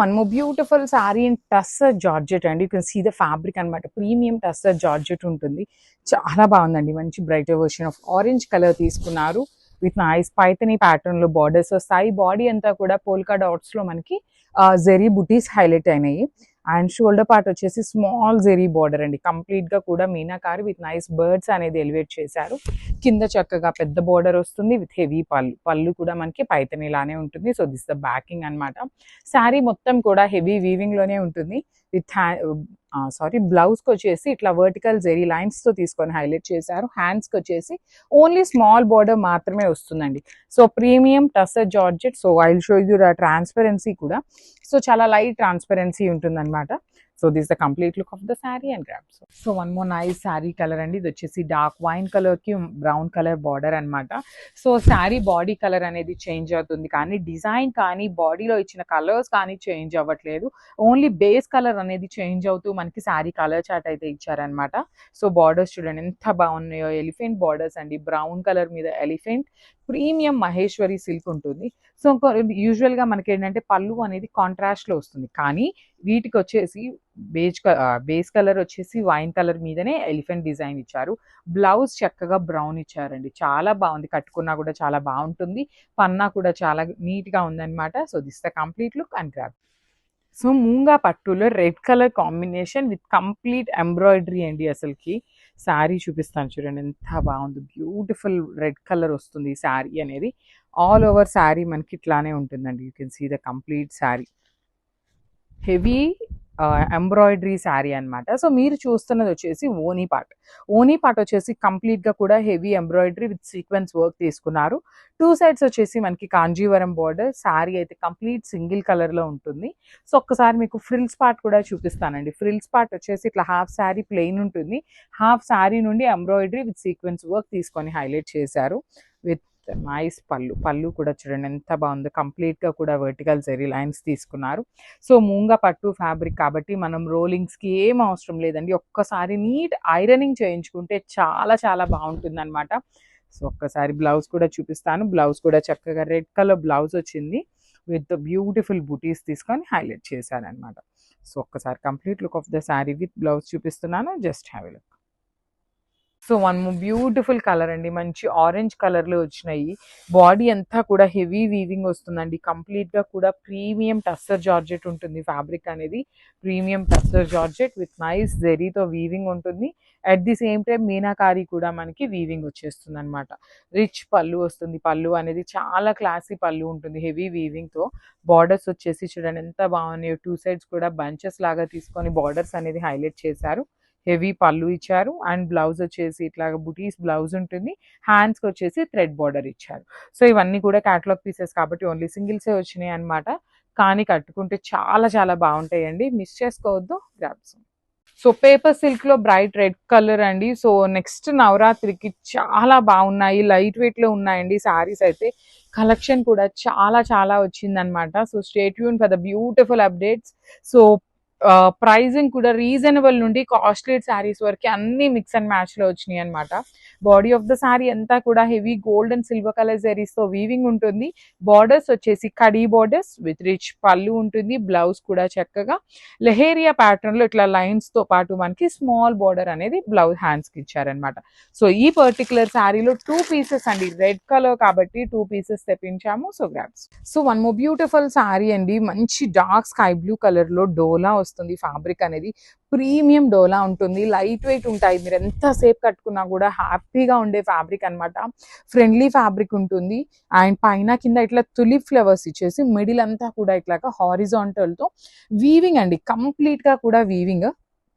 One more beautiful sari and tussar georgette అండి. You can see the fabric అనమాట premium tussar georgette ఉంటుంది. చాలా బాగుందండి. మంచి bright version of orange colour తీసుకున్నారు. విత్ నైస్ పైతని ప్యాటర్న్లో బార్డర్స్ వస్తాయి. బాడీ అంతా కూడా పోల్కా డాట్స్లో మనకి జెరీ బుటీస్ హైలైట్ అయినాయి. అండ్ షోల్డర్ పార్ట్ వచ్చేసి స్మాల్ జెరీ బార్డర్ అండి. కంప్లీట్గా కూడా మీనాకారి విత్ నైస్ బర్డ్స్ అనేది ఎలివేట్ చేశారు. కింద చక్కగా పెద్ద బార్డర్ వస్తుంది విత్ హెవీ పళ్ళు. పళ్ళు కూడా మనకి పైతని లానే ఉంటుంది. సో దిస్ ద బ్యాకింగ్ అన్నమాట. శారీ మొత్తం కూడా హెవీ వీవింగ్లోనే ఉంటుంది. విత్ సారీ బ్లౌజ్కి వచ్చేసి ఇట్లా వర్టికల్ జెరీ లైన్స్తో తీసుకొని హైలైట్ చేశారు. హ్యాండ్స్కి వచ్చేసి ఓన్లీ స్మాల్ బార్డర్ మాత్రమే వస్తుందండి. So premium tussar georgette so I'll show you transparency కూడా. సో చాలా లైట్ ట్రాన్స్పరెన్సీ ఉంటుంది అనమాట so this the complete look of the sari and grabs so one more nice sari colour అండి. ఇది వచ్చేసి dark wine కలర్కి బ్రౌన్ కలర్ బార్డర్ అన్నమాట. So sari body colour అనేది చేంజ్ అవుతుంది కానీ డిజైన్ కానీ బాడీలో ఇచ్చిన కలర్స్ కానీ చేంజ్ అవ్వట్లేదు. ఓన్లీ బేస్ కలర్ అనేది చేంజ్ అవుతూ మనకి శారీ కలర్ చాట్ అయితే ఇచ్చారనమాట సో బార్డర్స్ చూడండి ఎంత బాగున్నాయో. ఎలిఫెంట్ బార్డర్స్ అండి. బ్రౌన్ కలర్ మీద ఎలిఫెంట్ ప్రీమియం మహేశ్వరి సిల్క్ ఉంటుంది. సో యూజువల్గా మనకి ఏంటంటే పళ్ళు అనేది కాంట్రాస్ట్లో వస్తుంది. కానీ వీటికి వచ్చేసి బేజ్ బేస్ కలర్ వచ్చేసి వైన్ కలర్ మీదనే ఎలిఫెంట్ డిజైన్ ఇచ్చారు. బ్లౌజ్ చక్కగా బ్రౌన్ ఇచ్చారండి. చాలా బాగుంది. కట్టుకున్నా కూడా చాలా బాగుంటుంది. పన్నా కూడా చాలా నీట్గా ఉందన్నమాట. So this the complete look and grab so moonga పట్టులో red colour combination with complete embroidery అండి అసలుకి. శారీ చూపిస్తాను చూడండి ఎంత బాగుంది. బ్యూటిఫుల్ రెడ్ కలర్ వస్తుంది ఈ శారీ అనేది. ఆల్ ఓవర్ శారీ మనకి ఇట్లానే ఉంటుందండి. You can see the complete sari. Heavy embroidery sari అన్నమాట. సో మీరు చూస్తున్నది వచ్చేసి ఓనీ పార్ట్. ఓనీ పార్ట్ వచ్చేసి కంప్లీట్గా గా కూడా heavy embroidery with sequins work తీసుకున్నారు. టూ సైడ్స్ వచ్చేసి మనకి కాంజీవరం బార్డర్ శారీ అయితే కంప్లీట్ సింగిల్ కలర్లో ఉంటుంది. సో ఒక్కసారి మీకు ఫ్రిల్స్ పార్ట్ కూడా చూపిస్తానండి. ఫ్రిల్స్ పార్ట్ వచ్చేసి ఇట్లా హాఫ్ శారీ ప్లెయిన్ ఉంటుంది. హాఫ్ శారీ నుండి ఎంబ్రాయిడరీ విత్ సీక్వెన్స్ వర్క్ తీసుకొని హైలైట్ చేశారు. నైస్ పళ్ళు పళ్ళు కూడా చూడండి ఎంత బాగుందో. కంప్లీట్గా కూడా వర్టికల్ జరీ లైన్స్ తీసుకున్నారు. సో మూంగ పట్టు ఫ్యాబ్రిక్ కాబట్టి మనం రోలింగ్స్కి ఏం అవసరం లేదండి. ఒక్కసారి నీట్ ఐరనింగ్ చేయించుకుంటే చాలా చాలా బాగుంటుంది అనమాట సో ఒక్కసారి బ్లౌజ్ కూడా చూపిస్తాను. బ్లౌజ్ కూడా చక్కగా రెడ్ కలర్ బ్లౌజ్ వచ్చింది. విత్ బ్యూటిఫుల్ బుటీస్ తీసుకొని హైలైట్ చేశారనమాట సో ఒక్కసారి complete look of the sari with blouse చూపిస్తున్నాను. Just have look. So one beautiful colour అండి. మంచి ఆరెంజ్ కలర్లో వచ్చినాయి. బాడీ అంతా కూడా హెవీ వీవింగ్ వస్తుందండి. కంప్లీట్గా కూడా ప్రీమియం టస్టర్ జార్జెట్ ఉంటుంది ఫ్యాబ్రిక్ అనేది. Premium tussar georgette with nice జెరీతో weaving ఉంటుంది. At the same time meenakari కూడా మనకి వీవింగ్ వచ్చేస్తుంది అనమాట రిచ్ పళ్ళు వస్తుంది. పళ్ళు అనేది చాలా క్లాసీ పళ్ళు ఉంటుంది హెవీ వీవింగ్తో. బార్డర్స్ వచ్చేసి చూడండి ఎంత బాగున్నాయో. టూ సైడ్స్ కూడా బంచెస్ లాగా తీసుకొని బార్డర్స్ అనేది హైలైట్ చేశారు. హెవీ పళ్ళు ఇచ్చారు. అండ్ బ్లౌజ్ వచ్చేసి ఇట్లాగ బుటీస్ బ్లౌజ్ ఉంటుంది. హ్యాండ్స్కి వచ్చేసి థ్రెడ్ బార్డర్ ఇచ్చారు. సో ఇవన్నీ కూడా క్యాటలాగ్ పీసెస్ కాబట్టి ఓన్లీ సింగిల్సే వచ్చినాయి అన్నమాట. కానీ కట్టుకుంటే చాలా చాలా బాగుంటాయండి. మిస్ చేసుకోవద్దు. గ్రాప్స్ సో పేపర్ సిల్క్లో బ్రైట్ రెడ్ కలర్ అండి. సో నెక్స్ట్ నవరాత్రికి చాలా బాగున్నాయి. లైట్ వెయిట్లో ఉన్నాయండి సారీస్ అయితే. కలెక్షన్ కూడా చాలా చాలా వచ్చిందనమాట so stay Yoon for the beautiful updates so pricing కూడా రీజనబుల్ నుండి కాస్ట్లీ శారీస్ వరకు అన్ని మిక్స్ అండ్ మ్యాచ్లో వచ్చినాయి అనమాట బాడీ ఆఫ్ ద శారీ అంతా కూడా heavy gold and silver colour జరీస్తో weaving ఉంటుంది. బార్డర్స్ వచ్చేసి కడీ బార్డర్స్ విత్ రిచ్ పళ్ళు ఉంటుంది. బ్లౌజ్ కూడా చక్కగా లెహేరియా ప్యాటర్న్లో ఇట్లా లైన్స్తో పాటు మనకి స్మాల్ బార్డర్ అనేది బ్లౌజ్ హ్యాండ్స్కి ఇచ్చారనమాట సో ఈ పర్టికులర్ శారీలో టూ పీసెస్ అండి. రెడ్ కలర్ కాబట్టి two pieces తెప్పించాము. So grabs so one more beautiful sari అండి. మంచి డార్క్ స్కై బ్లూ కలర్లో డోలా వస్తుంది ఫ్యాబ్రిక్ అనేది ప్రీమియం డోలా ఉంటుంది లైట్ వెయిట్ ఉంటాయి. మీరు ఎంతసేపు కట్టుకున్నా కూడా హ్యాపీగా ఉండే ఫ్యాబ్రిక్ అన్నమాట. ఫ్రెండ్లీ ఫ్యాబ్రిక్ ఉంటుంది. అండ్ పైన కింద ఇట్లా తులిప్ ఫ్లవర్స్ ఇచ్చేసి మిడిల్ అంతా కూడా ఇట్లాగా హారిజాంటల్తో వీవింగ్ అండి. కంప్లీట్గా కూడా వీవింగ్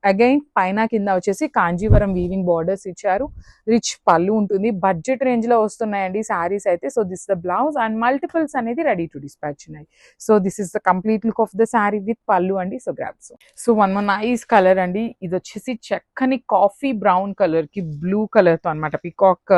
అగైన్ పైన కింద వచ్చేసి కాంజీవరం వీవింగ్ బార్డర్స్ ఇచ్చారు. రిచ్ పళ్ళు ఉంటుంది. బడ్జెట్ రేంజ్లో వస్తున్నాయండి శారీస్ అయితే. So this the blouse and multiples అనేది రెడీ టు డిస్పాచ్ ఉన్నాయి. So this is the complete look of the sari with pallu అండి. So grabs so one one nice colour అండి. ఇది వచ్చేసి చక్కని కాఫీ బ్రౌన్ కలర్కి బ్లూ కలర్తో అనమాట పికాక్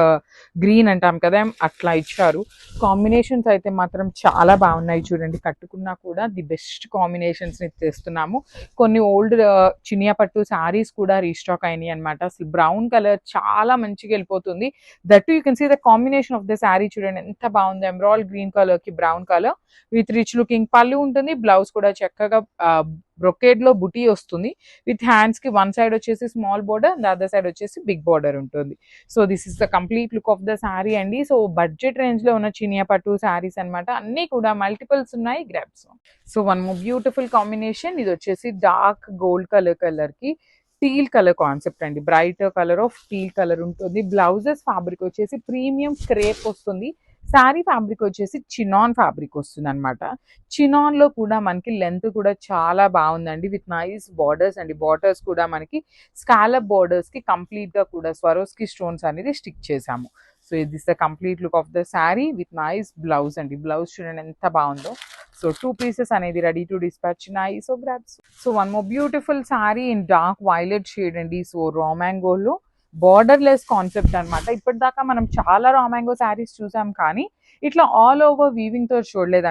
గ్రీన్ అంటాం కదా అట్లా ఇచ్చారు. కాంబినేషన్స్ అయితే మాత్రం చాలా బాగున్నాయి చూడండి. కట్టుకున్నా కూడా ది బెస్ట్ కాంబినేషన్స్ని తెస్తున్నాము. కొన్ని ఓల్డ్ uh, చినియా పట్టు శారీస్ కూడా రీస్టాక్ అయినాయి అనమాట అసలు బ్రౌన్ కలర్ చాలా మంచిగా వెళ్ళిపోతుంది. That you can see the combination of the sari చూడండి ఎంత బాగుంది. ఎమరాల్ గ్రీన్ కలర్కి brown colour with rich looking pallu ఉంటుంది బ్లౌజ్ కూడా చక్కగా బ్రొకేడ్లో బుటీ వస్తుంది. విత్ హ్యాండ్స్కి వన్ సైడ్ వచ్చేసి small border the other side వచ్చేసి బిగ్ బోర్డర్ ఉంటుంది. So this is the complete look of the sari అండి. సో బడ్జెట్ రేంజ్లో ఉన్న చినియా పట్టు శారీస్ అన్నమాట. అన్ని కూడా మల్టిపుల్స్ ఉన్నాయి grabs so one beautiful combination ఇది వచ్చేసి డార్క్ గోల్డ్ కలర్ కలర్కి టీల్ కలర్ కాన్సెప్ట్ అండి. Bright colour of teal colour ఉంటుంది. బ్లౌజెస్ ఫ్యాబ్రిక్ వచ్చేసి ప్రీమియం క్రేప్ వస్తుంది. శారీ ఫ్యాబ్రిక్ వచ్చేసి చినాన్ ఫ్యాబ్రిక్ వస్తుంది అనమాట చినాన్లో కూడా మనకి లెంత్ కూడా చాలా బాగుందండి. విత్ నైస్ బార్డర్స్ అండి. బార్డర్స్ కూడా మనకి స్కాలప్ బార్డర్స్కి కంప్లీట్గా కూడా స్వరోస్కి స్టోన్స్ అనేది స్టిక్ చేసాము సో ఇది the complete look of the sari with nice blouse అండి. బ్లౌజ్ చూడండి ఎంత బాగుందో. సో టూ పీసెస్ అనేది రెడీ టు డిస్పాచ్. నాయి so grabs so one more beautiful sari in dark violet shade అండి. సో రామాంగోలో బార్డర్ లెస్ కాన్సెప్ట్ అనమాట ఇప్పటిదాకా మనం చాలా రామాంగో శారీస్ చూసాం కానీ ఇట్లా ఆల్ ఓవర్ వీవింగ్తో చూడలేదు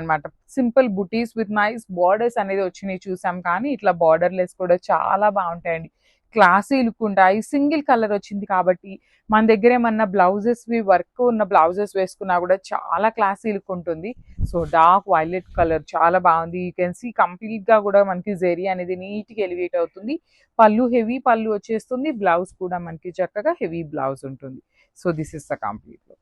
simple butis with nice borders అనేది వచ్చినాయి చూసాం కానీ ఇట్లా బార్డర్ లెస్ కూడా చాలా బాగుంటాయండి. క్లాసీ లుక్ ఉంటాయి సింగిల్ కలర్ వచ్చింది కాబట్టి మన దగ్గర ఏమన్నా బ్లౌజెస్ వర్క్ ఉన్న బ్లౌజెస్ వేసుకున్నా కూడా చాలా క్లాసీ లుక్ ఉంటుంది సో డార్క్ వైలెట్ కలర్ చాలా బాగుంది. యూ కెన్ సీ కంప్లీట్గా కూడా మనకి జెరీ అనేది నీట్గా ఎలివేట్ అవుతుంది. పళ్ళు హెవీ పళ్ళు వచ్చేస్తుంది. బ్లౌజ్ కూడా మనకి చక్కగా హెవీ బ్లౌజ్ ఉంటుంది. So this is the complete look.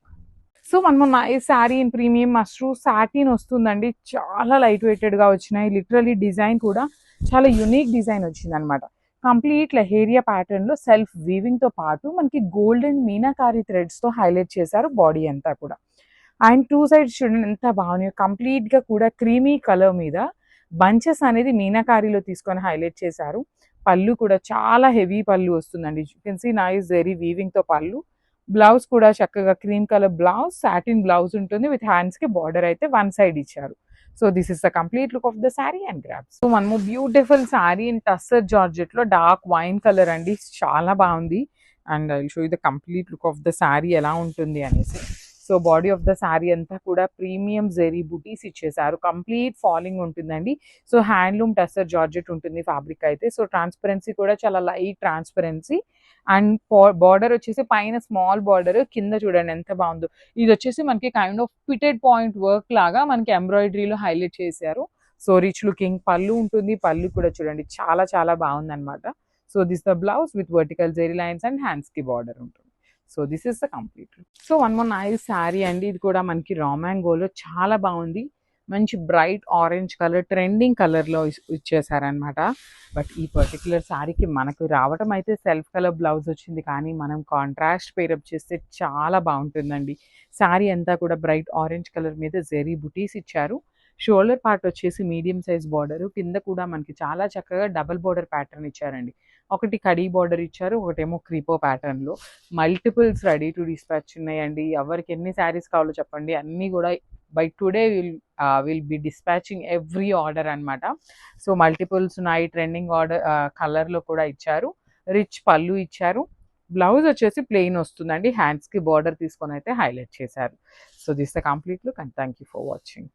So మనం ఈ శారీ ఇన్ ప్రీమియం మస్ట్రూ సాటిన్ వస్తుందండి. చాలా లైట్ వెయిటెడ్గా వచ్చినాయి. లిటరలీ డిజైన్ కూడా చాలా యునిక్ డిజైన్ వచ్చింది అనమాట కంప్లీట్ లహేరియా ప్యాటర్న్లో సెల్ఫ్ వీవింగ్తో పాటు మనకి గోల్డెన్ మీనాకారి థ్రెడ్స్తో హైలైట్ చేశారు బాడీ అంతా కూడా. అండ్ టూ సైడ్స్ చూడండి ఎంత బాగున్నాయో. కంప్లీట్గా కూడా క్రీమీ కలర్ మీద బంచెస్ అనేది మీనాకారిలో తీసుకొని హైలైట్ చేశారు. పళ్ళు కూడా చాలా హెవీ పళ్ళు వస్తుందండి. You can see nice very వీవింగ్తో పళ్ళు. బ్లౌజ్ కూడా చక్కగా cream colour blouse satin blouse ఉంటుంది. విత్ హ్యాండ్స్కి బార్డర్ అయితే వన్ సైడ్ ఇచ్చారు. So this is the complete look of the sari and grabs so మనము బ్యూటిఫుల్ శారీ ఇన్ టస్సర్ జార్జెట్లో డార్క్ వైన్ కలర్ అండి చాలా బాగుంది and I show the complete look of the sari ఎలా ఉంటుంది అనేసి so body of the sari అంతా కూడా ప్రీమియం జెరీ బుటీస్ ఇచ్చేసారు కంప్లీట్ ఫాలింగ్ ఉంటుందండి. సో హ్యాండ్లూమ్ టస్సర్ జార్జెట్ ఉంటుంది ఫ్యాబ్రిక్ అయితే. సో ట్రాన్స్పరెన్సీ కూడా చాలా లైట్ ట్రాన్స్పరెన్సీ. అండ్ బార్డర్ వచ్చేసి పైన స్మాల్ బార్డర్ కింద చూడండి ఎంత బాగుందో. ఇది వచ్చేసి మనకి kind of fitted point work లాగా మనకి ఎంబ్రాయిడరీలో హైలైట్ చేశారు. సో రిచ్ లుకింగ్ పళ్ళు ఉంటుంది. పళ్ళు కూడా చూడండి. చాలా చాలా బాగుంది అనమాట so this the blouse with vertical zari lines and హ్యాండ్స్కి బార్డర్ ఉంటుంది. So this is the complete so one more nice sari అండి. ఇది కూడా మనకి రామాంగోలో చాలా బాగుంది. మంచి బ్రైట్ ఆరెంజ్ కలర్ ట్రెండింగ్ కలర్లో ఇచ్చేసారనమాట బట్ ఈ పర్టికులర్ శారీకి మనకు రావటం అయితే సెల్ఫ్ కలర్ బ్లౌజ్ వచ్చింది. కానీ మనం కాంట్రాస్ట్ పేరప్ చేస్తే చాలా బాగుంటుందండి. శారీ అంతా కూడా బ్రైట్ ఆరెంజ్ కలర్ మీద జెరీ బుటీస్ ఇచ్చారు. షోల్డర్ పార్ట్ వచ్చేసి మీడియం సైజ్ బార్డరు కింద కూడా మనకి చాలా చక్కగా డబల్ బార్డర్ ప్యాటర్న్ ఇచ్చారండి. ఒకటి కడీ బార్డర్ ఇచ్చారు ఒకటేమో క్రీపో ప్యాటర్న్లో. మల్టిపుల్స్ రెడీ టు డిస్పాచ్ ఉన్నాయండి. ఎవరికి ఎన్ని శారీస్ కావాలో చెప్పండి. అన్నీ కూడా by today will will be dispatching every order అన్నమాట. సో మల్టిపుల్స్ ఉన్నాయి ట్రెండింగ్ ఆర్డర్ కలర్లో కూడా ఇచ్చారు. రిచ్ పళ్ళు ఇచ్చారు. బ్లౌజ్ వచ్చేసి ప్లెయిన్ వస్తుందండి. హ్యాండ్స్కి బార్డర్ తీసుకొని అయితే హైలైట్ చేశారు. So this the complete look and thank you for watching.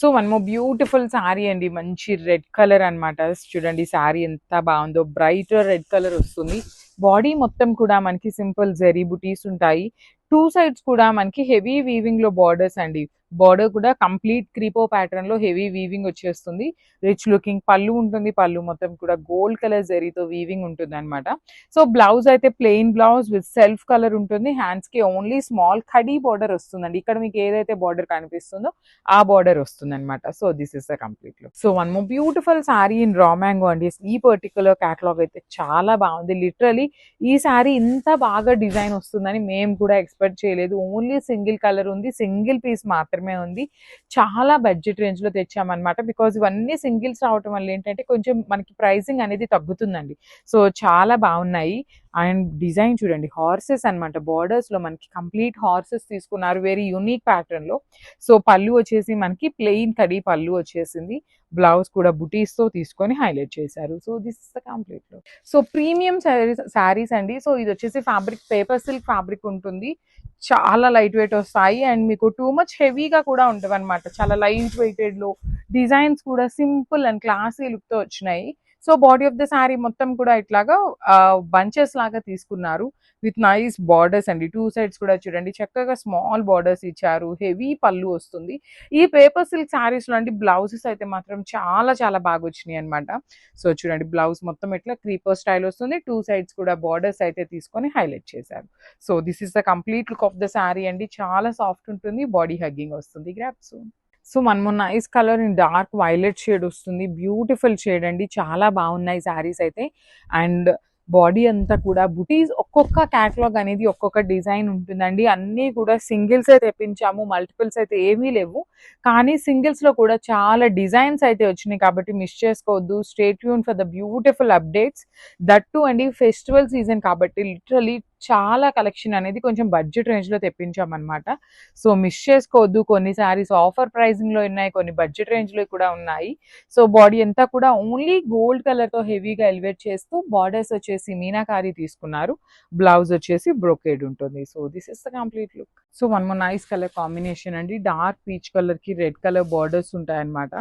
So one more beautiful sari అండి. మంచి రెడ్ కలర్ అన్నమాట. చూడండి శారీ ఎంత బాగుందో. బ్రైట్ రెడ్ కలర్ వస్తుంది. బాడీ మొత్తం కూడా మనకి సింపుల్ జెరీ బుటీస్ ఉంటాయి. టూ సైడ్స్ కూడా మనకి హెవీ వీవింగ్లో బార్డర్స్ అండి. బార్డర్ కూడా కంప్లీట్ క్రీపో ప్యాటర్న్లో హెవీ వీవింగ్ వచ్చేస్తుంది. రిచ్ లుకింగ్ పళ్ళు ఉంటుంది. పళ్ళు మొత్తం కూడా గోల్డ్ కలర్ జరీతో వీవింగ్ ఉంటుంది అనమాట సో బ్లౌజ్ అయితే plain blouse with self colour ఉంటుంది. హ్యాండ్స్కి ఓన్లీ స్మాల్ కడీ బార్డర్ వస్తుందండి. ఇక్కడ మీకు ఏదైతే బార్డర్ కనిపిస్తుందో ఆ బార్డర్ వస్తుంది అనమాట so this is the complete look so one more beautiful sari in raw mango అండి. ఈ పర్టికులర్ క్యాటలాగ్ అయితే చాలా బాగుంది. లిటరలీ ఈ శారీ ఇంత బాగా డిజైన్ వస్తుందని మేము కూడా ఎక్స్పెక్ట్ చేయలేదు. ఓన్లీ సింగిల్ కలర్ ఉంది సింగిల్ పీస్ మాత్రమే ఉంది. చాలా బడ్జెట్ రేంజ్లో తెచ్చామన్నమాట. బికాజ్ ఇవన్నీ సింగిల్స్ రావటం వల్ల ఏంటంటే కొంచెం మనకి ప్రైసింగ్ అనేది తగ్గుతుందండి. సో చాలా బాగున్నాయి. అండ్ డిజైన్ చూడండి హార్సెస్ అనమాట బార్డర్స్లో మనకి కంప్లీట్ హార్సెస్ తీసుకున్నారు. వెరీ యూనిక్ ప్యాటర్న్లో. సో పళ్ళు వచ్చేసి మనకి ప్లెయిన్ కడీ పళ్ళు వచ్చేసింది. బ్లౌజ్ కూడా బుటీస్తో తీసుకొని హైలైట్ చేశారు. సో దిస్ ఇస్ ద కంప్లీట్లో సో ప్రీమియం శారీస్ అండి. సో ఇది వచ్చేసి ఫ్యాబ్రిక్ పేపర్ సిల్క్ ఫ్యాబ్రిక్ ఉంటుంది. చాలా లైట్ వెయిట్ వస్తాయి. అండ్ మీకు టూ మచ్ హెవీగా కూడా ఉంటుంది అనమాట చాలా లైట్ వెయిటెడ్లో. డిజైన్స్ కూడా సింపుల్ అండ్ క్లాసీ లుక్తో వచ్చినాయి. So body of the sari మొత్తం కూడా ఇట్లాగా బంచెస్ లాగా తీసుకున్నారు. విత్ నైస్ బార్డర్స్ అండి. టూ సైడ్స్ కూడా చూడండి. చక్కగా స్మాల్ బార్డర్స్ ఇచ్చారు. హెవీ పళ్ళు వస్తుంది. ఈ పేపర్ సిల్క్ శారీస్లో అండి బ్లౌజెస్ అయితే మాత్రం చాలా చాలా బాగా వచ్చినాయి అనమాట సో చూడండి బ్లౌజ్ మొత్తం ఇట్లా క్రీపర్ స్టైల్ వస్తుంది. టూ సైడ్స్ కూడా బార్డర్స్ అయితే తీసుకొని హైలైట్ చేశారు. So this is the complete look of the sari అండి. చాలా సాఫ్ట్ ఉంటుంది. బాడీ హగ్గింగ్ వస్తుంది. గ్రాప్స్ సో మనము nice colour in dark violet shade వస్తుంది. బ్యూటిఫుల్ షేడ్ అండి. చాలా బాగున్నాయి శారీస్ అయితే. అండ్ బాడీ అంతా కూడా బుటీస్ ఒక్కొక్క క్యాటలాగ్ అనేది ఒక్కొక్క డిజైన్ ఉంటుందండి. అన్నీ కూడా సింగిల్స్ అయితే తెప్పించాము. మల్టిపుల్స్ అయితే ఏమీ లేవు. కానీ సింగిల్స్లో కూడా చాలా డిజైన్స్ అయితే వచ్చినాయి కాబట్టి మిస్ చేసుకోవద్దు. Stay Yoon for the beautiful updates. That అండి ఫెస్టివల్ సీజన్ కాబట్టి లిటరలీ చాలా కలెక్షన్ అనేది కొంచెం బడ్జెట్ రేంజ్లో తెప్పించామన్నమాట. సో మిస్ చేసుకోవద్దు. కొన్ని శారీస్ ఆఫర్ ప్రైజింగ్లో ఉన్నాయి కొన్ని బడ్జెట్ రేంజ్లో కూడా ఉన్నాయి. సో బాడీ అంతా కూడా ఓన్లీ గోల్డ్ కలర్తో హెవీగా ఎలివేట్ చేస్తూ బార్డర్స్ వచ్చేసి మీనాకారి తీసుకున్నారు. బ్లౌజ్ వచ్చేసి బ్రోకేడ్ ఉంటుంది. So this is the complete look. So one more nice colour combination అండి. డార్క్ పీచ్ కలర్కి రెడ్ కలర్ బార్డర్స్ ఉంటాయన్నమాట.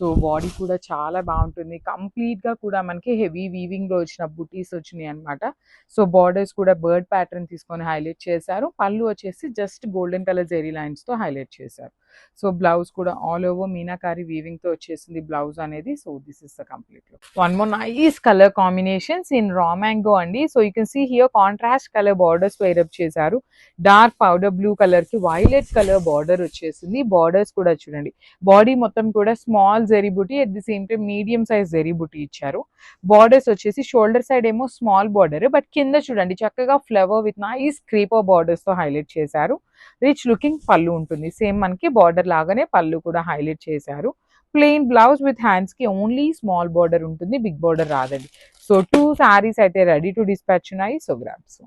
సో బాడీ కూడా చాలా బాగుంటుంది. కంప్లీట్గా కూడా మనకి హెవీ వీవింగ్లో వచ్చిన బుటీస్ వచ్చినాయి అనమాట సో బార్డర్స్ కూడా బర్డ్ ప్యాటర్న్ తీసుకొని హైలైట్ చేశారు. పళ్ళు వచ్చేసి జస్ట్ గోల్డెన్ కలర్ జెరీ లైన్స్తో హైలైట్ చేశారు. సో బ్లౌజ్ కూడా ఆల్ ఓవర్ మీనాకారి వీవింగ్తో వచ్చేసింది బ్లౌజ్ అనేది. So this is the complete look one more nice colour combinations in raw mango అండి. So you can see here contrast colour borders wear up చేశారు. Dark powder blue కలర్కి violet colour border వచ్చేసింది. Borders కూడా చూడండి. Body మొత్తం కూడా small zari at the same time medium size zari ఇచ్చారు. Borders వచ్చేసి షోల్డర్ సైడ్ ఏమో స్మాల్ బార్డర్ బట్ కింద చూడండి చక్కగా ఫ్లవర్ విత్ నైస్ క్రీపర్ బార్డర్స్తో హైలైట్ చేశారు. రిచ్ లుకింగ్ పళ్ళు ఉంటుంది. సేమ్ మనకి బార్డర్ లాగానే పళ్ళు కూడా హైలైట్ చేశారు. ప్లెయిన్ బ్లౌజ్ విత్ హ్యాండ్స్కి ఓన్లీ స్మాల్ బార్డర్ ఉంటుంది. బిగ్ బార్డర్ రాదండి. సో టూ శారీస్ అయితే రెడీ టు డిస్పాచ్ ఉన్నాయి. సో గ్రాప్స్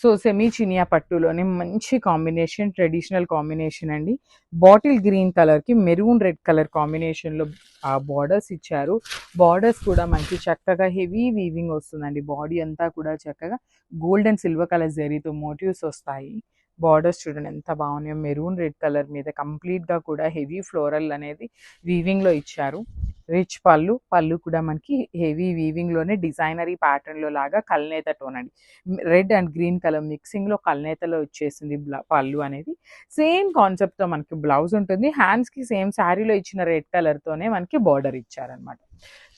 సో సెమీ చినియా పట్టులోనే మంచి కాంబినేషన్ ట్రెడిషనల్ కాంబినేషన్ అండి. బాటిల్ గ్రీన్ కలర్కి మెరూన్ రెడ్ కలర్ కాంబినేషన్లో బార్డర్స్ ఇచ్చారు. బార్డర్స్ కూడా మనకి చక్కగా హెవీ వీవింగ్ వస్తుందండి. బాడీ అంతా కూడా చక్కగా గోల్డ్ అండ్ సిల్వర్ కలర్ జరీతో మోటివ్స్ వస్తాయి. బార్డర్స్ చూడండి ఎంత బాగున్నాయో. మెరూన్ రెడ్ కలర్ మీద కంప్లీట్గా కూడా హెవీ ఫ్లోరల్ అనేది వీవింగ్లో ఇచ్చారు. రిచ్ పళ్ళు పళ్ళు కూడా మనకి హెవీ వీవింగ్లోనే డిజైనరీ ప్యాటర్న్లో లాగా కల్నేత టోన్ అండి. రెడ్ అండ్ గ్రీన్ కలర్ మిక్సింగ్లో కల్నేతలో వచ్చేసింది బ్ల- పళ్ళు అనేది. సేమ్ కాన్సెప్ట్తో మనకి బ్లౌజ్ ఉంటుంది. హ్యాండ్స్కి సేమ్ శారీలో ఇచ్చిన రెడ్ కలర్ తోనే మనకి బార్డర్ ఇచ్చారనమాట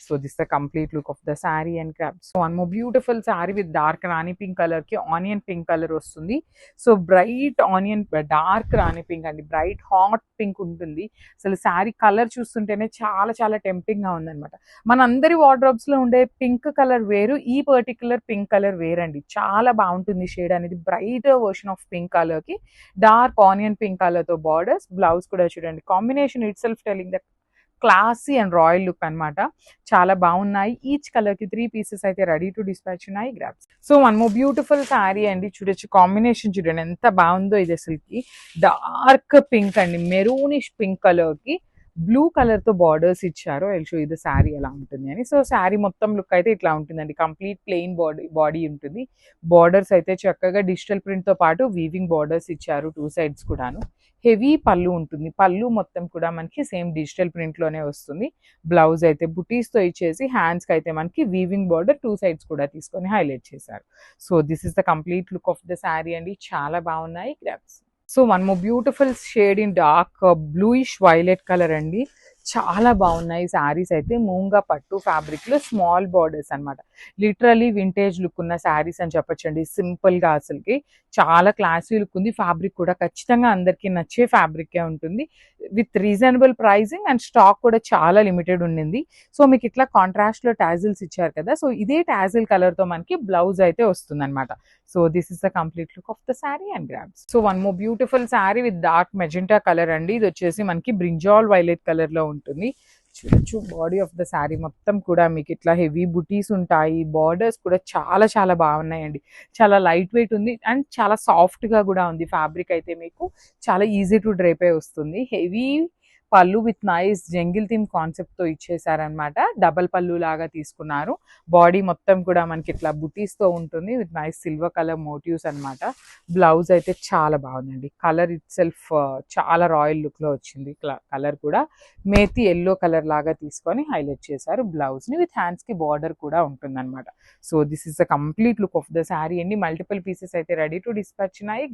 so this the complete look of the sari and crops. So one more beautiful sari with dark rani pink కలర్కి ఆనియన్ పింక్ కలర్ వస్తుంది. So bright onion dark rani pink అండి. Bright hot pink ఉంటుంది. అసలు sari colour చూస్తుంటేనే చాలా చాలా టెంప్టింగ్గా ఉందన్నమాట. మన అందరి లో ఉండే పింక్ కలర్ వేరు ఈ పర్టికులర్ పింక్ కలర్ వేరండి. చాలా బాగుంటుంది షేడ్ అనేది. బ్రైట్ వర్షన్ ఆఫ్ పింక్ కలర్కి డార్క్ ఆనియన్ పింక్ కలర్తో బార్డర్స్ బ్లౌజ్ కూడా చూడండి. Combination itself telling that classy and royal look అన్నమాట. చాలా బాగున్నాయి. ఈచ్ కలర్కి త్రీ పీసెస్ అయితే రెడీ టు డిస్పాచ్ ఉన్నాయి. Grasp so one more beautiful sari అండి. చూడొచ్చు. కాంబినేషన్ చూడండి. ఎంత బాగుందో ఇది అసలుకి. డార్క్ పింక్ అండి. మెరూనిష్ పింక్ కలర్కి బ్లూ కలర్తో బార్డర్స్ ఇచ్చారు. ఐ షో ఇది శారీ ఎలా ఉంటుంది అని. సో శారీ మొత్తం లుక్ అయితే ఇట్లా ఉంటుందండి. కంప్లీట్ ప్లెయిన్ బాడీ బాడీ ఉంటుంది. బార్డర్స్ అయితే చక్కగా డిజిటల్ ప్రింట్తో పాటు వీవింగ్ బార్డర్స్ ఇచ్చారు. టూ సైడ్స్ కూడాను. హెవీ పళ్ళు ఉంటుంది. పళ్ళు మొత్తం కూడా మనకి సేమ్ డిజిటల్ ప్రింట్లోనే వస్తుంది. బ్లౌజ్ అయితే బుటీస్తో ఇచ్చేసి హ్యాండ్స్కి అయితే మనకి వీవింగ్ బార్డర్ టూ సైడ్స్ కూడా తీసుకొని హైలైట్ చేశారు. So this is the complete look of the sari అండి. చాలా బాగున్నాయి. Crops so one beautiful shade in dark bluish violet colour అండి. చాలా బాగున్నాయి శారీస్ అయితే. మూంగా పట్టు ఫ్యాబ్రిక్లో స్మాల్ బార్డర్స్ అన్నమాట. లిటరలీ వింటేజ్ లుక్ ఉన్న శారీస్ అని చెప్పొచ్చండి. సింపుల్గా అసలుకి. చాలా క్లాసీ లుక్ ఉంది. ఫ్యాబ్రిక్ కూడా ఖచ్చితంగా అందరికీ నచ్చే ఫ్యాబ్రిక్ ఉంటుంది. With reasonable pricing and stock కూడా చాలా లిమిటెడ్ ఉండింది. సో మీకు ఇట్లా కాంట్రాస్ట్లో టాజిల్స్ ఇచ్చారు కదా. సో ఇదే టాజిల్ కలర్తో మనకి బ్లౌజ్ అయితే వస్తుంది so this is the complete look of the sari and grams so one more beautiful sari with dark magenta colour అండి. ఇది వచ్చేసి మనకి బ్రింజాల్ వైలెట్ కలర్లో ఉంటుంది. చూడొచ్చు. బాడీ ఆఫ్ ద శారీ మొత్తం కూడా మీకు ఇట్లా హెవీ బుటీస్ ఉంటాయి. బార్డర్స్ కూడా చాలా చాలా బాగున్నాయండి. చాలా లైట్ వెయిట్ ఉంది అండ్ చాలా సాఫ్ట్గా కూడా ఉంది. ఫ్యాబ్రిక్ అయితే మీకు చాలా ఈజీ టు డ్రైప్ అయి వస్తుంది. హెవీ పళ్ళు విత్ నైస్ జంగిల్ థీమ్ కాన్సెప్ట్తో ఇచ్చేసారనమాట డబల్ పళ్ళు లాగా తీసుకున్నారు. బాడీ మొత్తం కూడా మనకి ఇట్లా బుటీస్తో ఉంటుంది. With nice silver colour motifs అన్నమాట. బ్లౌజ్ అయితే చాలా బాగుందండి. కలర్ ఇట్ సెల్ఫ్ చాలా రాయల్ లుక్లో వచ్చింది. కలర్ కూడా మేతి ఎల్లో కలర్ లాగా తీసుకొని హైలైట్ చేశారు. బ్లౌజ్ని విత్ హ్యాండ్స్కి బార్డర్ కూడా ఉంటుంది so this is the complete look of the sari అండి. మల్టిపుల్ పీసెస్ అయితే రెడీ టు డిస్పాచ్ ఉన్నాయి.